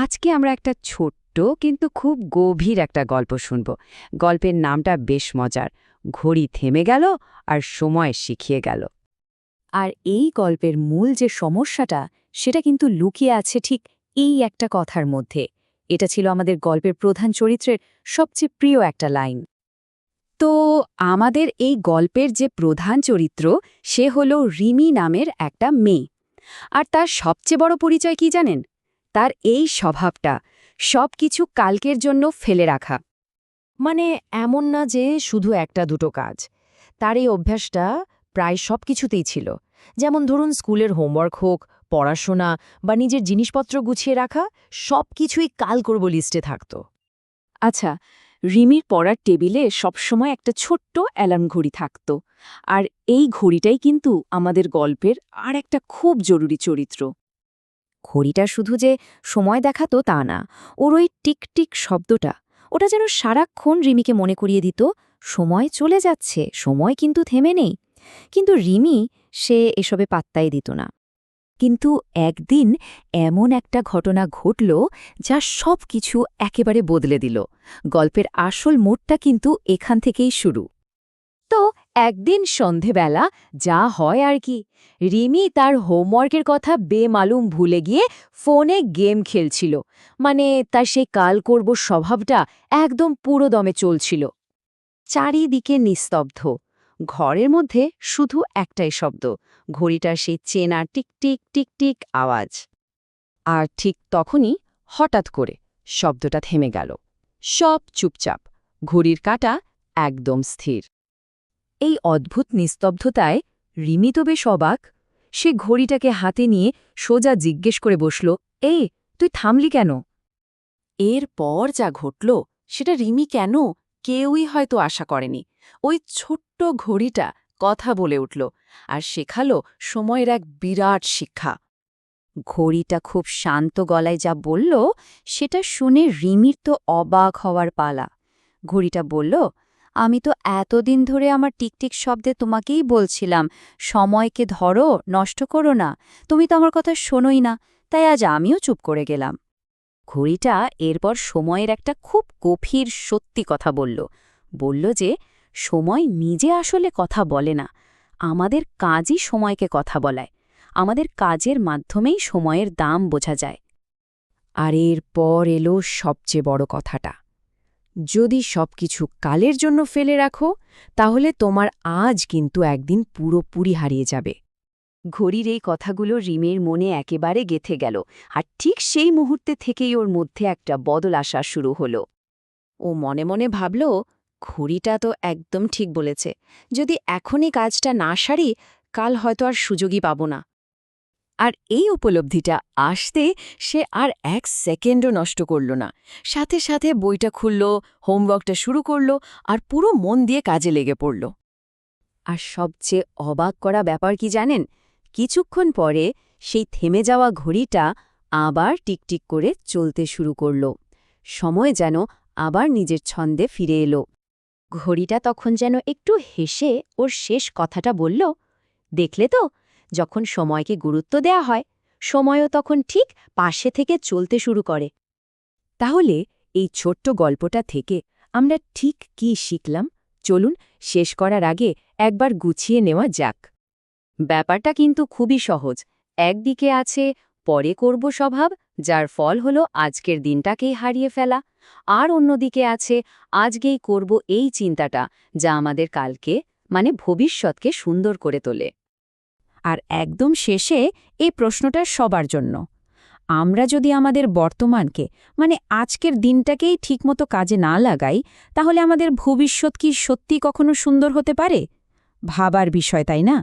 আজকে আমরা একটা ছোট্ট কিন্তু খুব গভীর একটা গল্প শুনব। গল্পের নামটা বেশ মজার। ঘড়ি থেমে গেল আর সময় শিখিয়ে গেল। আর এই গল্পের মূল যে সমস্যাটা, সেটা কিন্তু লুকিয়ে আছে ঠিক এই একটা কথার মধ্যে। এটা ছিল আমাদের গল্পের প্রধান চরিত্রের সবচেয়ে প্রিয় একটা লাইন। তো আমাদের এই গল্পের যে প্রধান চরিত্র, সে হল রিমি নামের একটা মেয়ে। আর তার সবচেয়ে বড় পরিচয় কি জানেন? তার এই স্বভাবটা সব কিছু কালকের জন্য ফেলে রাখা। মানে এমন না যে শুধু একটা দুটো কাজ। তার এই অভ্যাসটা প্রায় সব কিছুতেই ছিল। যেমন ধরুন, স্কুলের হোমওয়ার্ক হোক, পড়াশোনা বা নিজের জিনিসপত্র গুছিয়ে রাখা সব কিছুই কাল করব লিস্টে থাকত। আচ্ছা রিমির পড়ার টেবিলে সবসময় একটা ছোট্ট অ্যালার্ম ঘড়ি থাকত। আর এই ঘড়িটাই কিন্তু আমাদের গল্পের আর একটা খুব জরুরি চরিত্র। ঘড়িটা শুধু যে সময় দেখাতো তা না, ওর ওই টিক টিক শব্দটা, ওটা যেন সারাক্ষণ রিমিকে মনে করিয়ে দিত, সময় চলে যাচ্ছে, সময় কিন্তু থেমে নেই। কিন্তু রিমি সে এসবে পাত্তাই দিত না। কিন্তু একদিন এমন একটা ঘটনা ঘটল যা সব কিছু একেবারে বদলে দিল। গল্পের আসল মোড়টা কিন্তু এখান থেকেই শুরু। একদিন সন্ধেবেলা যা হয় আর কি। রিমি তার হোমওয়ার্কের কথা বেমালুম ভুলে গিয়ে ফোনে গেম খেলছিল। মানে তার সেই কাল করব স্বভাবটা একদম পুরো দমে চলছিল। চারিদিকে নিস্তব্ধ। ঘরের মধ্যে শুধু একটাই শব্দ, ঘড়িটার সেই চেনা টিক টিক টিক টিক আওয়াজ। আর ঠিক তখনই হঠাৎ করে শব্দটা থেমে গেল। সব চুপচাপ, ঘড়ির কাটা একদম স্থির। এই অদ্ভুত নিস্তব্ধতায় রিমি তো বেশ অবাক সে ঘড়িটাকে হাতে নিয়ে সোজা জিজ্ঞেস করে বসল এই তুই থামলি কেন? এরপর যা ঘটল, সেটা রিমি কেন কেউই হয়তো আশা করেনি। ওই ছোট্ট ঘড়িটা কথা বলে উঠল আর শেখালো সময়ের এক বিরাট শিক্ষা। ঘড়িটা খুব শান্ত গলায় যা বলল, সেটা শুনে রিমির তো অবাক হওয়ার পালা। ঘড়িটা বলল আমি তো এতদিন ধরে আমার টিকটিক শব্দে তোমাকেই বলছিলাম, সময়কে ধরো, নষ্ট করো না। তুমি তো আমার কথা শোনোই না, তাই আজ আমিও চুপ করে গেলাম। ঘড়িটা এরপর সময়ের একটা খুব গভীর সত্যি কথা বলল। বলল যে, সময় নিজে আসলে কথা বলে না। আমাদের কাজই সময়কে কথা বলায়। আমাদের কাজের মাধ্যমেই সময়ের দাম বোঝা যায়। আর এরপর এলো সবচেয়ে বড় কথাটা। যদি সবকিছু কালের জন্য ফেলে রাখো, তাহলে তোমার আজ কিন্তু একদিন পুরোপুরি হারিয়ে যাবে। ঘড়ির এই কথাগুলো রিমের মনে একেবারে গেথে গেল, আর ঠিক সেই মুহূর্তে থেকেই ওর মধ্যে একটা বদল আসা শুরু হলো। ও মনে মনে ভাবল, ঘড়িটা তো একদম ঠিক বলেছে। যদি এখনই কাজটা না সারি, কাল হয়তো আর সুযোগই পাব না। আর এই উপলব্ধিটা আসতে সে আর এক সেকেন্ডও নষ্ট করল না। সাথে সাথে বইটা খুলল, হোমওয়ার্কটা শুরু করল আর পুরো মন দিয়ে কাজে লেগে পড়ল। আর সবচেয়ে অবাক করা ব্যাপার কি জানেন? কিছুক্ষণ পরে সেই থেমে যাওয়া ঘড়িটা আবার টিকটিক করে চলতে শুরু করল। সময় যেন আবার নিজের ছন্দে ফিরে এলো। ঘড়িটা তখন যেন একটু হেসে ওর শেষ কথাটা বলল, দেখলে তো যখন সময়কে গুরুত্ব দেয়া হয়, সময়ও তখন ঠিক পাশে থেকে চলতে শুরু করে। তাহলে এই ছোট্ট গল্পটা থেকে আমরা ঠিক কি শিখলাম? চলুন শেষ করার আগে একবার গুছিয়ে নেওয়া যাক। ব্যাপারটা কিন্তু খুবই সহজ। একদিকে আছে, পরে করব স্বভাব, যার ফল হলো আজকের দিনটাকেই হারিয়ে ফেলা। আর অন্যদিকে আছে, আজকেই করব এই চিন্তাটা, যা আমাদের কালকে মানে ভবিষ্যৎকে সুন্দর করে তোলে। আর একদম শেষে এই প্রশ্নটা সবার জন্য। আমরা যদি আমাদের বর্তমানকে মানে আজকের দিনটাকেই ঠিকমতো কাজে না লাগাই, তাহলে আমাদের ভবিষ্যৎ কি সত্যি কখনো সুন্দর হতে পারে? ভাবার বিষয়, তাই না?